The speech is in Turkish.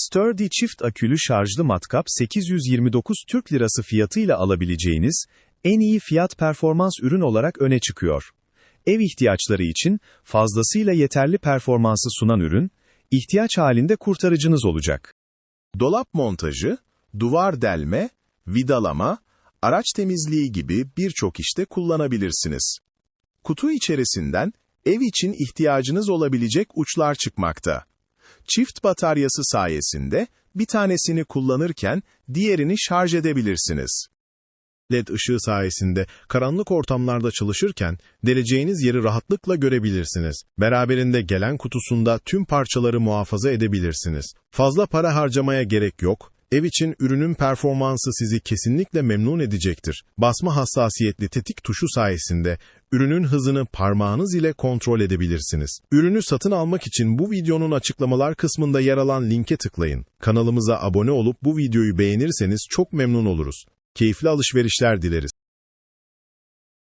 Sturdy çift akülü şarjlı matkap 829 Türk Lirası fiyatıyla alabileceğiniz en iyi fiyat performans ürün olarak öne çıkıyor. Ev ihtiyaçları için fazlasıyla yeterli performansı sunan ürün, ihtiyaç halinde kurtarıcınız olacak. Dolap montajı, duvar delme, vidalama, araç temizliği gibi birçok işte kullanabilirsiniz. Kutu içerisinden ev için ihtiyacınız olabilecek uçlar çıkmakta. Çift bataryası sayesinde bir tanesini kullanırken diğerini şarj edebilirsiniz. LED ışığı sayesinde karanlık ortamlarda çalışırken deleceğiniz yeri rahatlıkla görebilirsiniz. Beraberinde gelen kutusunda tüm parçaları muhafaza edebilirsiniz. Fazla para harcamaya gerek yok. Ev için ürünün performansı sizi kesinlikle memnun edecektir. Basma hassasiyetli tetik tuşu sayesinde ürünün hızını parmağınız ile kontrol edebilirsiniz. Ürünü satın almak için bu videonun açıklamalar kısmında yer alan linke tıklayın. Kanalımıza abone olup bu videoyu beğenirseniz çok memnun oluruz. Keyifli alışverişler dileriz.